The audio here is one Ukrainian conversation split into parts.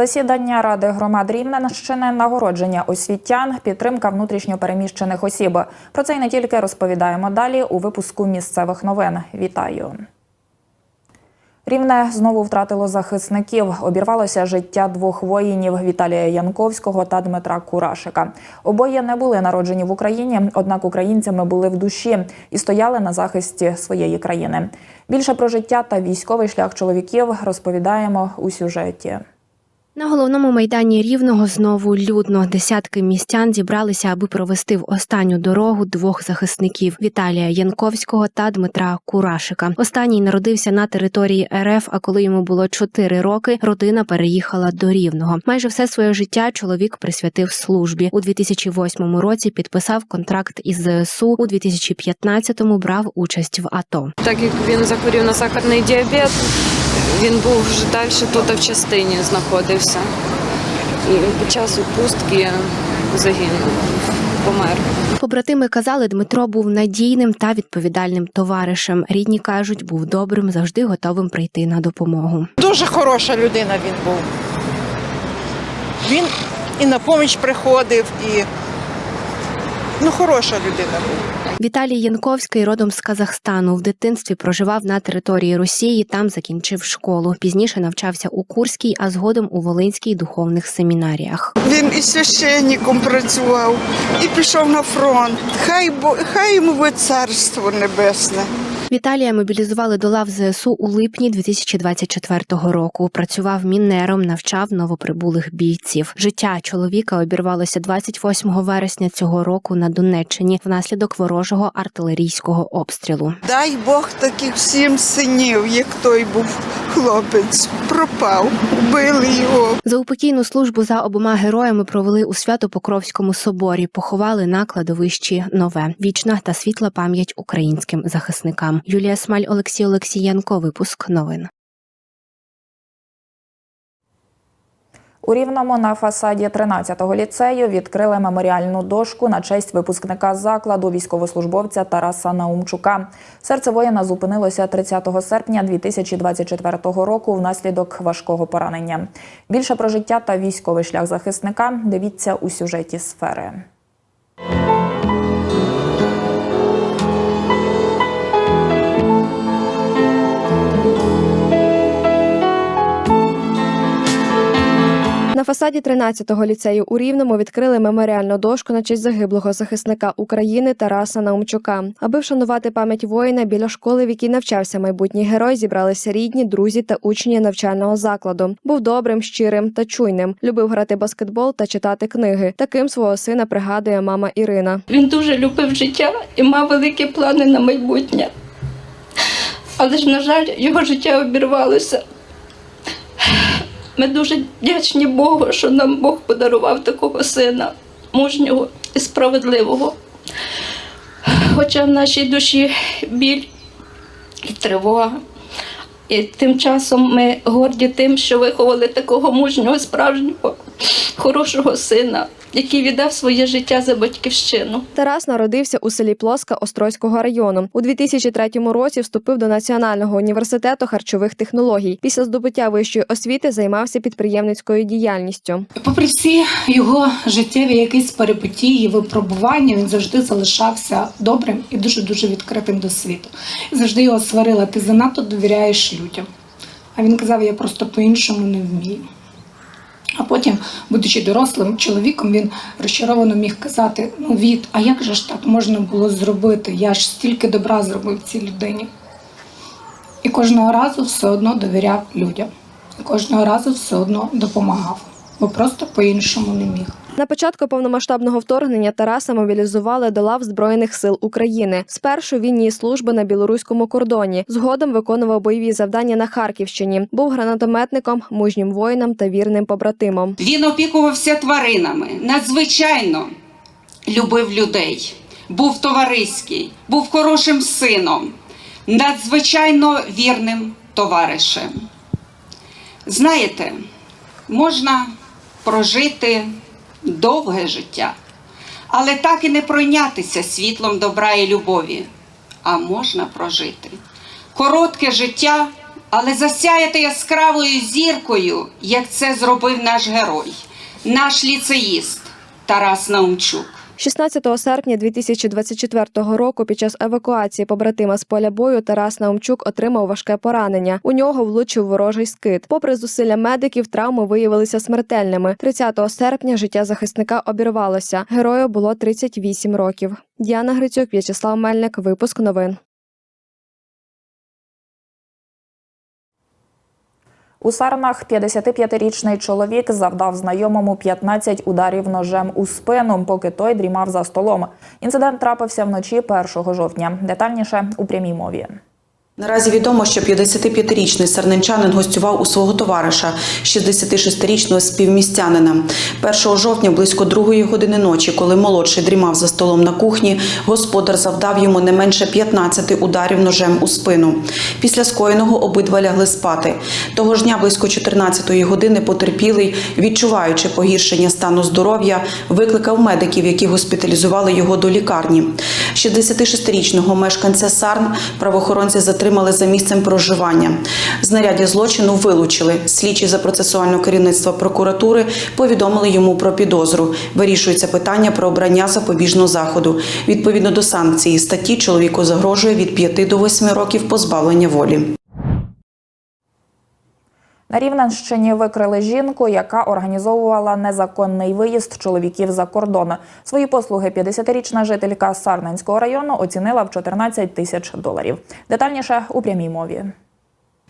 Засідання Ради громад Рівненщини, нагородження освітян, підтримка внутрішньопереміщених осіб. Про це й не тільки розповідаємо далі у випуску місцевих новин. Вітаю. Рівне знову втратило захисників. Обірвалося життя двох воїнів Віталія Янковського та Дмитра Курашика. Обоє не були народжені в Україні, однак українцями були в душі і стояли на захисті своєї країни. Більше про життя та військовий шлях чоловіків розповідаємо у сюжеті. На головному майдані Рівного знову людно. Десятки містян зібралися, аби провести в останню дорогу двох захисників Віталія Янковського та Дмитра Курашика. Останній народився на території РФ. А коли йому було 4 роки, родина переїхала до Рівного. Майже все своє життя чоловік присвятив службі. У 2008 році підписав контракт із ЗСУ. У 2015-му брав участь в АТО. Так як він захворів на сахарний діабет, він був вже далі тут в частині знаходився. І під час відпустки загинув, помер. Побратими казали, Дмитро був надійним та відповідальним товаришем. Рідні кажуть, був добрим, завжди готовим прийти на допомогу. Дуже хороша людина він був. Він і на поміч приходив, і ну, хороша людина була. Віталій Янковський родом з Казахстану. В дитинстві проживав на території Росії. Там закінчив школу. Пізніше навчався у Курській, а згодом у Волинській духовних семінаріях. Він і священником працював, і пішов на фронт. Хай бо хай йому буде царство небесне. Віталія мобілізували до лав ЗСУ у липні 2024 року. Працював мінером, навчав новоприбулих бійців. Життя чоловіка обірвалося 28 вересня цього року на Донеччині внаслідок ворожого артилерійського обстрілу. Дай Бог таких всім синів, як той був хлопець. Пропав, убили його. Заупокійну службу за обома героями провели у Свято-Покровському соборі. Поховали на кладовищі нове вічна та світла пам'ять українським захисникам. Юлія Смаль, Олексій Олексієнко. Випуск новин. У Рівному на фасаді 13-го ліцею відкрили меморіальну дошку на честь випускника закладу військовослужбовця Тараса Наумчука. Серце воїна зупинилося 30 серпня 2024 року внаслідок важкого поранення. Більше про життя та військовий шлях захисника дивіться у сюжеті сфери. На фасаді 13-го ліцею у Рівному відкрили меморіальну дошку на честь загиблого захисника України Тараса Наумчука. Аби вшанувати пам'ять воїна біля школи, в якій навчався майбутній герой, зібралися рідні, друзі та учні навчального закладу. Був добрим, щирим та чуйним. Любив грати баскетбол та читати книги. Таким свого сина пригадує мама Ірина. Він дуже любив життя і мав великі плани на майбутнє. Але ж, на жаль, його життя обірвалося. Ми дуже вдячні Богу, що нам Бог подарував такого сина, мужнього і справедливого. Хоча в нашій душі біль і тривога. І тим часом ми горді тим, що виховали такого мужнього, справжнього, хорошого сина, який віддав своє життя за батьківщину. Тарас народився у селі Плоска Острозького району. У 2003 році вступив до Національного університету харчових технологій. Після здобуття вищої освіти займався підприємницькою діяльністю. Попри всі його життєві якісь перипетії, випробування, він завжди залишався добрим і дуже дуже відкритим до світу. Завжди його сварила, ти занадто довіряєш людям. А він казав, я просто по-іншому не вмію. А потім, будучи дорослим чоловіком, він розчаровано міг казати: ну від, а як же ж так можна було зробити? Я ж стільки добра зробив цій людині. І кожного разу все одно довіряв людям. І кожного разу все одно допомагав, бо просто по-іншому не міг. На початку повномасштабного вторгнення Тараса мобілізували до лав Збройних сил України. Спершу він ніс службу на білоруському кордоні. Згодом виконував бойові завдання на Харківщині. Був гранатометником, мужнім воїном та вірним побратимом. Він опікувався тваринами, надзвичайно любив людей, був товариський, був хорошим сином, надзвичайно вірним товаришем. Знаєте, можна прожити довге життя, але так і не пройнятися світлом добра і любові. А можна прожити коротке життя але засяяти яскравою зіркою, як це зробив наш герой, наш ліцеїст Тарас Наумчук. 16 серпня 2024 року під час евакуації побратима з поля бою Тарас Наумчук отримав важке поранення. У нього влучив ворожий скид. Попри зусилля медиків, травми виявилися смертельними. 30 серпня життя захисника обірвалося. Герою було 38 років. Діана Грицюк, В'ячеслав Мельник. Випуск новин. У Сарнах 55-річний чоловік завдав знайомому 15 ударів ножем у спину, поки той дрімав за столом. Інцидент трапився вночі 1 жовтня. Детальніше у прямій мові. Наразі відомо, що 55-річний сарненчанин гостював у свого товариша, 66-річного співмістянина. 1 жовтня близько другої години ночі, коли молодший дрімав за столом на кухні, господар завдав йому не менше 15 ударів ножем у спину. Після скоєного обидва лягли спати. Того ж дня близько 14-ї години потерпілий, відчуваючи погіршення стану здоров'я, викликав медиків, які госпіталізували його до лікарні. 66-річного мешканця Сарн правоохоронці затримали за місцем проживання. Знаряддя злочину вилучили. Слідчі за процесуального керівництва прокуратури повідомили йому про підозру. Вирішується питання про обрання запобіжного заходу. Відповідно до санкції статті чоловіку загрожує від 5 до 8 років позбавлення волі. На Рівненщині викрили жінку, яка організовувала незаконний виїзд чоловіків за кордон. Свої послуги 50-річна жителька Сарненського району оцінила в 14 тисяч доларів. Детальніше у прямій мові.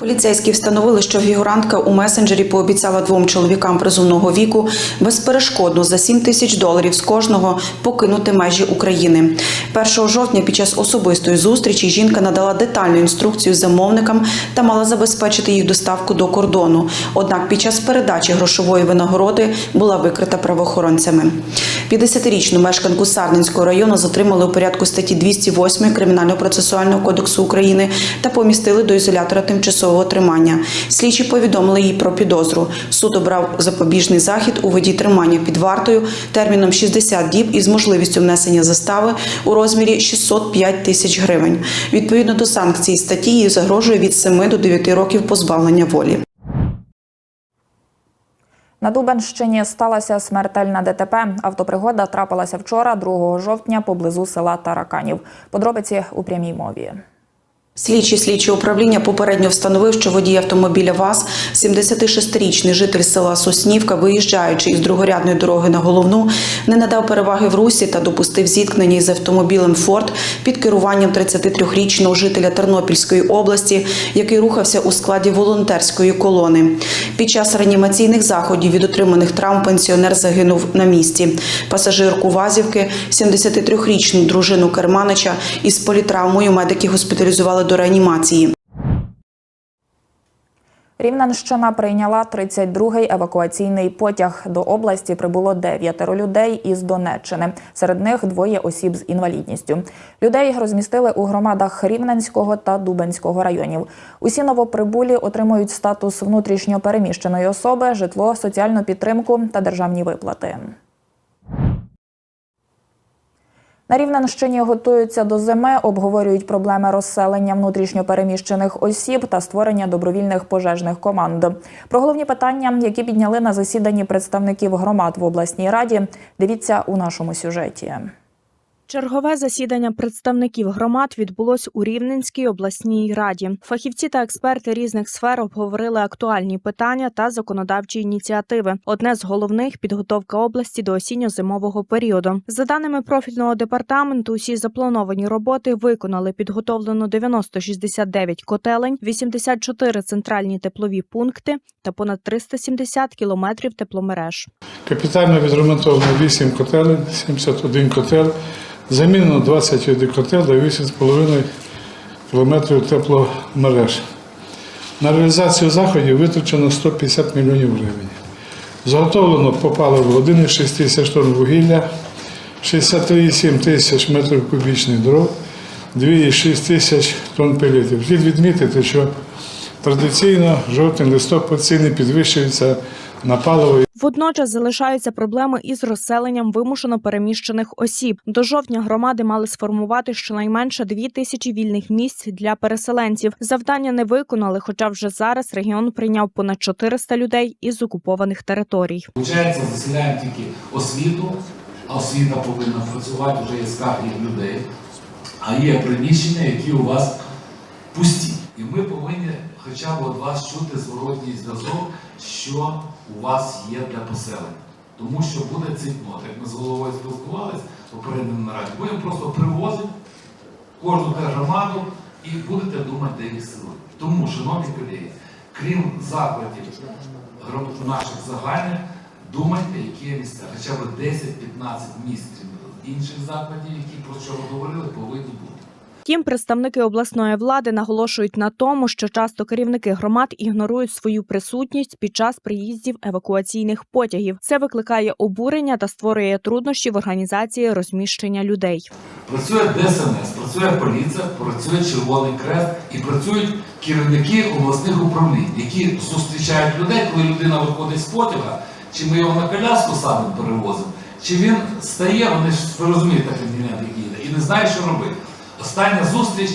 Поліцейські встановили, що фігурантка у месенджері пообіцяла двом чоловікам призовного віку безперешкодно за 7 тисяч доларів з кожного покинути межі України. 1 жовтня під час особистої зустрічі жінка надала детальну інструкцію замовникам та мала забезпечити їх доставку до кордону. Однак під час передачі грошової винагороди була викрита правоохоронцями. 50-річну мешканку Сарненського району затримали у порядку статті 208 Кримінального процесуального кодексу України та помістили до ізолятора тимчасового тримання. Слідчі повідомили їй про підозру. Суд обрав запобіжний захід у воді тримання під вартою терміном 60 діб із можливістю внесення застави у розмірі 605 тисяч гривень. Відповідно до санкцій статті їй загрожує від 7 до 9 років позбавлення волі. На Дубенщині сталася смертельна ДТП. Автопригода трапилася вчора, 2 жовтня, поблизу села Тараканів. Подробиці у прямій мові. Слідчий слідчого управління попередньо встановив, що водій автомобіля ВАЗ, 76-річний житель села Соснівка, виїжджаючи із другорядної дороги на головну, не надав переваги в русі та допустив зіткнення із автомобілем Форд під керуванням 33-річного жителя Тернопільської області, який рухався у складі волонтерської колони. Під час реанімаційних заходів від отриманих травм пенсіонер загинув на місці. Пасажирку Вазівки, 73-річну дружину Керманича, із політравмою медики госпіталізували до реанімації. Рівненщина прийняла 32-й евакуаційний потяг. До області прибуло дев'ятеро людей із Донеччини. Серед них двоє осіб з інвалідністю. Людей розмістили у громадах Рівненського та Дубенського районів. Усі новоприбулі отримують статус внутрішньо переміщеної особи, житло, соціальну підтримку та державні виплати. На Рівненщині готуються до зими, обговорюють проблеми розселення внутрішньопереміщених осіб та створення добровільних пожежних команд. Про головні питання, які підняли на засіданні представників громад в обласній раді, дивіться у нашому сюжеті. Чергове засідання представників громад відбулось у Рівненській обласній раді. Фахівці та експерти різних сфер обговорили актуальні питання та законодавчі ініціативи. Одне з головних підготовка області до осінньо-зимового періоду. За даними профільного департаменту, усі заплановані роботи виконали підготовлено 9069 котелень, 84 центральні теплові пункти та понад 370 кілометрів тепломереж. Капітально відремонтовано 8 котелень, 71 котел, замінено 21 котел та 8,5 кілометрів тепломереж. На реалізацію заходів витрачено 150 мільйонів гривень. Заготовлено по паливу 1,6 тисяч тонн вугілля, 63,7 тисяч метрів кубічних дров, 2,6 тисяч тонн пелетів. Слід відмітити, що традиційно жовтень листопад ціни підвищуються на паливо Водночас залишаються проблеми із розселенням вимушено переміщених осіб. До жовтня громади мали сформувати щонайменше дві тисячі вільних місць для переселенців. Завдання не виконали, хоча вже зараз регіон прийняв понад 400 людей із окупованих територій. Получається, заселяємо тільки освіту, а освіта повинна працювати, вже є скарги людей, а є приміщення, які у вас пусті. І ми повинні хоча б від вас чути зворотній зв'язок, що у вас є для поселення. Тому що буде цитнот. Як ми з головою спілкувалися попередньому нараді, будемо просто привозити кожну громаду і будете думати, де їх селити. Тому, шановні колеги, крім закладів наших загальних, думайте, які місця. Хоча б 10-15 місць інших закладів, які про що ви говорили, повинні бути. Втім, представники обласної влади наголошують на тому, що часто керівники громад ігнорують свою присутність під час приїздів евакуаційних потягів. Це викликає обурення та створює труднощі в організації розміщення людей. Працює ДСНС, працює поліція, працює Червоний Крест і працюють керівники обласних управлінь, які зустрічають людей, коли людина виходить з потяга, чи ми його на коляску саме перевозимо, чи він стає, вони ж ви розумієте, як він і не знає, що робити. Остання зустріч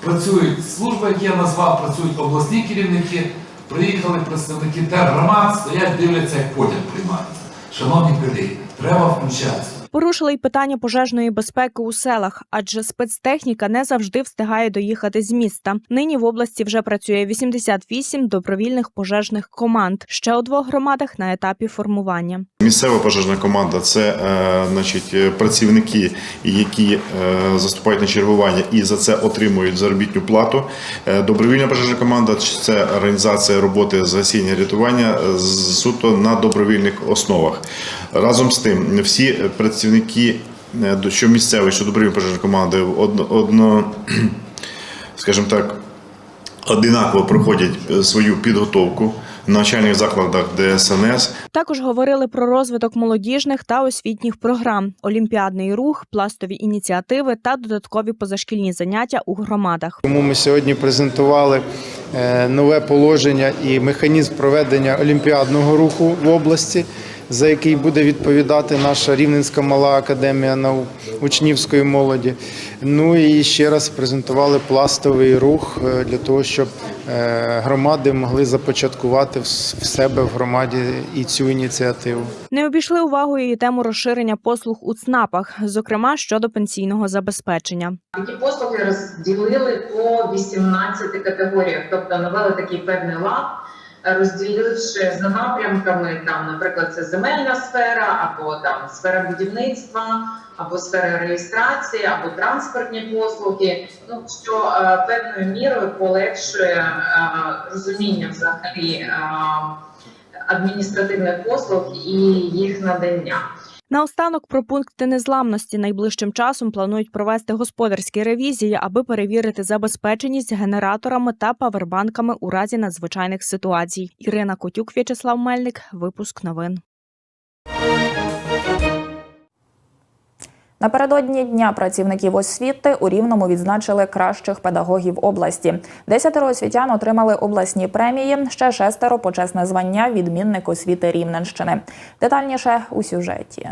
працюють служби, які я назвав, працюють обласні керівники, приїхали представники тергромад, стоять, дивляться, як потяг приймається. Шановні колеги, треба включатися. Порушили й питання пожежної безпеки у селах, адже спецтехніка не завжди встигає доїхати з міста. Нині в області вже працює 88 добровільних пожежних команд. Ще у двох громадах на етапі формування. Місцева пожежна команда це е, значить, е, працівники, які е, заступають на чергування і за це отримують заробітну плату. Добровільна пожежна команда це організація роботи з гасіння рятування суто на добровільних основах. Разом з тим, всі працівники, е, до- що місцеві, що добровільні пожежні команди, одно, одно скажімо так, одинаково проходять е, свою підготовку в навчальних закладах ДСНС. Також говорили про розвиток молодіжних та освітніх програм, олімпіадний рух, пластові ініціативи та додаткові позашкільні заняття у громадах. Тому ми сьогодні презентували е, нове положення і механізм проведення олімпіадного руху в області, за який буде відповідати наша Рівненська мала академія наук учнівської молоді. Ну і ще раз презентували пластовий рух е, для того, щоб е, громади могли започаткувати в в себе в громаді і цю ініціативу. Не обійшли увагою і тему розширення послуг у ЦНАПах, зокрема щодо пенсійного забезпечення. Такі послуги розділили по 18 категоріях, тобто навели такий певний лад, розділивши за напрямками, там, наприклад, це земельна сфера, або там сфера будівництва, або сфера реєстрації, або транспортні послуги, ну що е, певною мірою полегшує е, розуміння взагалі е, адміністративних послуг і їх надання. Наостанок про пункти незламності найближчим часом планують провести господарські ревізії, аби перевірити забезпеченість генераторами та павербанками у разі надзвичайних ситуацій. Ірина Котюк, В'ячеслав Мельник, випуск новин. Напередодні дня працівників освіти у Рівному відзначили кращих педагогів області. Десятеро освітян отримали обласні премії. Ще шестеро почесне звання відмінник освіти Рівненщини. Детальніше у сюжеті.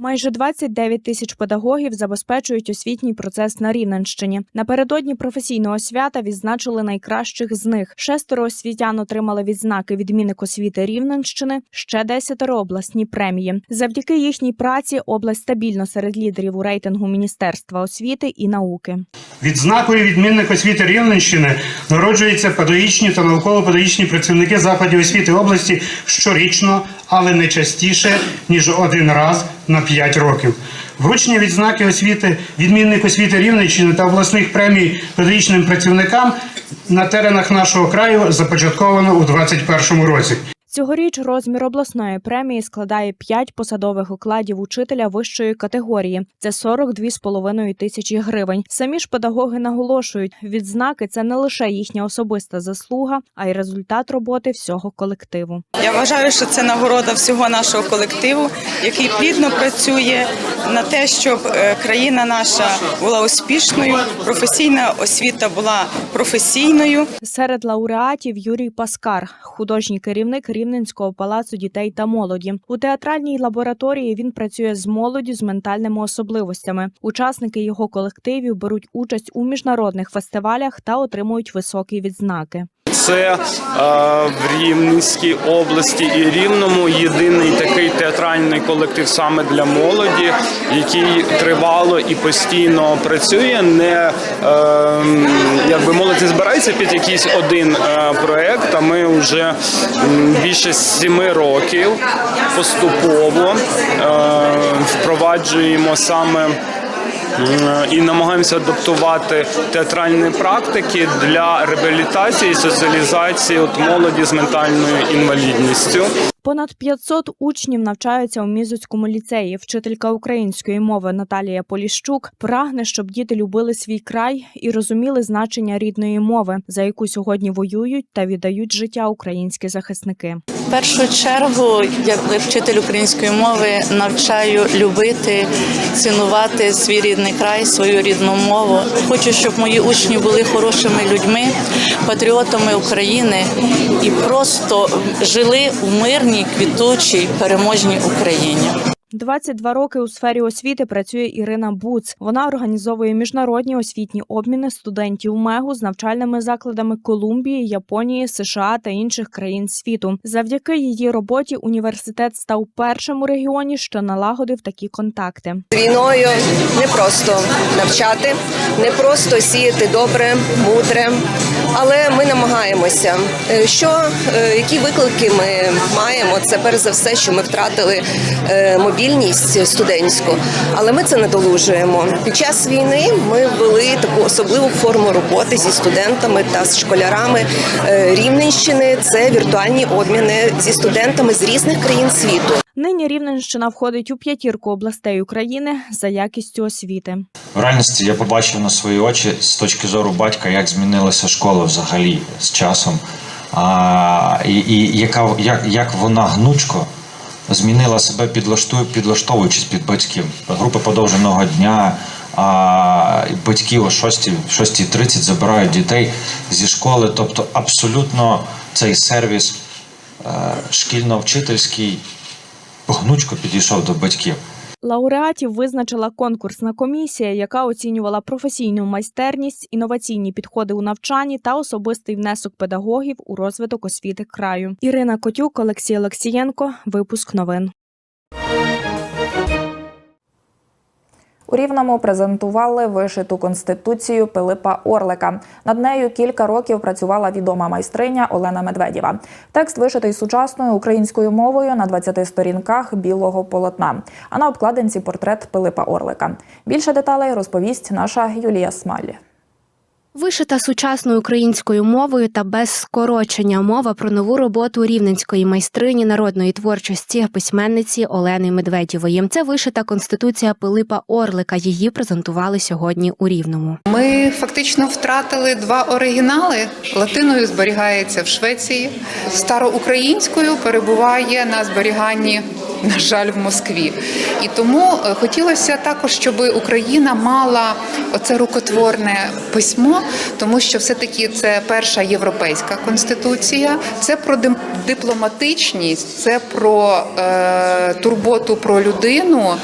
Майже 29 тисяч педагогів забезпечують освітній процес на Рівненщині. Напередодні професійного свята відзначили найкращих з них. Шестеро освітян отримали відзнаки відмінник освіти Рівненщини, ще десятеро обласні премії. Завдяки їхній праці область стабільно серед лідерів у рейтингу Міністерства освіти і науки. Відзнакою відмінник освіти Рівненщини народжуються педагогічні та науково-педагогічні працівники закладів освіти області щорічно, але не частіше ніж один раз на 5 років. Вручення відзнаки освіти, відмінник освіти Рівненщини та обласних премій педагогічним працівникам на теренах нашого краю започатковано у 2021 році. Цьогоріч розмір обласної премії складає 5 посадових окладів учителя вищої категорії. Це 42,5 тисячі гривень. Самі ж педагоги наголошують, відзнаки це не лише їхня особиста заслуга, а й результат роботи всього колективу. Я вважаю, що це нагорода всього нашого колективу, який плідно працює на те, щоб е, країна наша була успішною, професійна освіта була професійною. Серед лауреатів Юрій Паскар, художній керівник Рівненського палацу дітей та молоді. У театральній лабораторії він працює з молоді з ментальними особливостями. Учасники його колективів беруть участь у міжнародних фестивалях та отримують високі відзнаки. Це е, в Рівненській області і Рівному єдиний такий театральний колектив саме для молоді, який тривало і постійно працює. Не е, якби молодь не збирається під якийсь один е, проект. А ми вже більше сіми років поступово е, впроваджуємо саме. М, І намагаємося адаптувати театральні практики для реабілітації і соціалізації от молоді з ментальною інвалідністю. Понад 500 учнів навчаються у Мізоцькому ліцеї. Вчителька української мови Наталія Поліщук прагне, щоб діти любили свій край і розуміли значення рідної мови, за яку сьогодні воюють та віддають життя українські захисники. В першу чергу, як вчитель української мови, навчаю любити, цінувати свій рідний край, свою рідну мову. Хочу, щоб мої учні були хорошими людьми, патріотами України і просто жили у мирній, квітучій, переможній Україні. 22 роки у сфері освіти працює Ірина Буц. Вона організовує міжнародні освітні обміни студентів МЕГУ з навчальними закладами Колумбії, Японії, США та інших країн світу. Завдяки її роботі університет став першим у регіоні, що налагодив такі контакти. Війною не просто навчати, не просто сіяти добре, мудре, але ми намагаємося. Е, Що е, які виклики ми маємо? Це перш за все, що ми втратили е, мобільність студентську, але ми це надолужуємо. Під час війни ми ввели таку особливу форму роботи зі студентами та з школярами Рівненщини. Це віртуальні обміни зі студентами з різних країн світу. Нині Рівненщина входить у п'ятірку областей України за якістю освіти. В реальності я побачив на свої очі з точки зору батька, як змінилася школа взагалі з часом, а, і, і яка, як, як вона гнучко змінила себе, підлаштує, підлаштовуючись під батьків. Групи подовженого дня, а батьки о 6, 6.30 забирають дітей зі школи. Тобто абсолютно цей сервіс е, шкільно-вчительський гнучко підійшов до батьків. Лауреатів визначила конкурсна комісія, яка оцінювала професійну майстерність, інноваційні підходи у навчанні та особистий внесок педагогів у розвиток освіти краю. Ірина Котюк, Олексій Олексієнко. Випуск новин. У Рівному презентували вишиту конституцію Пилипа Орлика. Над нею кілька років працювала відома майстриня Олена Медведєва. Текст вишитий сучасною українською мовою на 20 сторінках білого полотна. А на обкладинці портрет Пилипа Орлика. Більше деталей розповість наша Юлія Смаль. Вишита сучасною українською мовою та без скорочення мова про нову роботу рівненської майстрині народної творчості письменниці Олени Медведєвої. Це вишита конституція Пилипа Орлика. Її презентували сьогодні у Рівному. Ми фактично втратили два оригінали. Латиною зберігається в Швеції, староукраїнською перебуває на зберіганні. На жаль, в Москві, і тому е, хотілося також, щоб Україна мала оце рукотворне письмо, тому що все-таки це перша європейська конституція, це про дипломатичність, це про е, турботу про людину,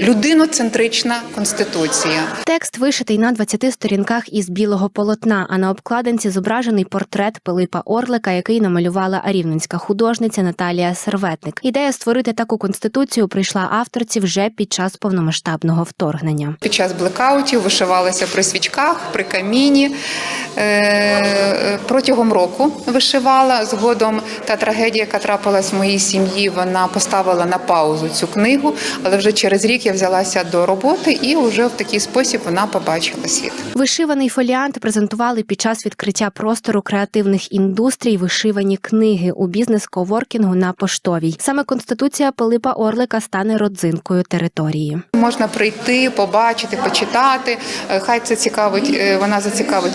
людиноцентрична конституція. Текст вишитий на 20 сторінках із білого полотна, а на обкладинці зображений портрет Пилипа Орлика, який намалювала рівненська художниця Наталія Серветник. Ідея створити таку конституцію прийшла авторці вже під час повномасштабного вторгнення. Під час блекаутів вишивалася при свічках, при каміні. Е, Протягом року вишивала. Згодом та трагедія, яка трапилась в моїй сім'ї, вона поставила на паузу цю книгу, але вже через рік я взялася до роботи і вже в такий спосіб вона побачила світ. Вишиваний фоліант презентували під час відкриття простору креативних індустрій вишивані книги у бізнес-коворкінгу на поштовій. Саме конституція Пилипа Орлика стане родзинкою території. Можна прийти, побачити, почитати. Е, Хай це цікавить, е, вона зацікавить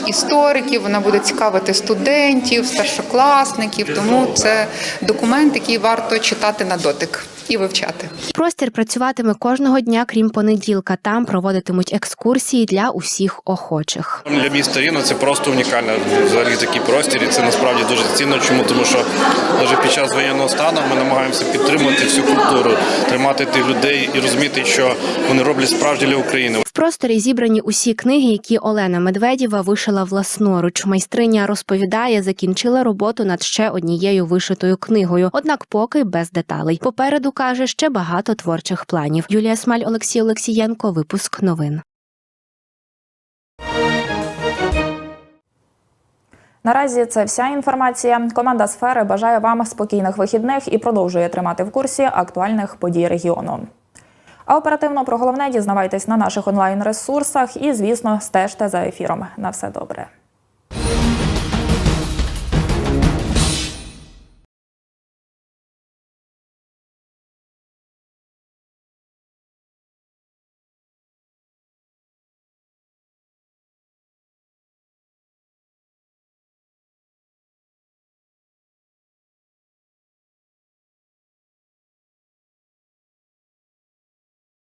істориків, вона буде цікавити студентів, старшокласників. Тому це документ, який варто читати на дотик. і вивчати. Простір працюватиме кожного дня, крім понеділка. Там проводитимуть екскурсії для усіх охочих. Для міста Рівно це просто унікально. Взагалі такий простір, і це насправді дуже цінно. Чому тому, що навіть під час воєнного стану ми намагаємося підтримати всю культуру, тримати тих людей і розуміти, що вони роблять справді для України. Просторі зібрані усі книги, які Олена Медведєва вишила власноруч. Майстриня розповідає, закінчила роботу над ще однією вишитою книгою, однак поки без деталей. Попереду каже ще багато творчих планів. Юлія Смаль, Олексій Олексієнко. Випуск новин. Наразі це вся інформація. Команда сфери бажає вам спокійних вихідних і продовжує тримати в курсі актуальних подій регіону. А оперативно про головне дізнавайтесь на наших онлайн ресурсах і, звісно, стежте за ефіром. На все добре.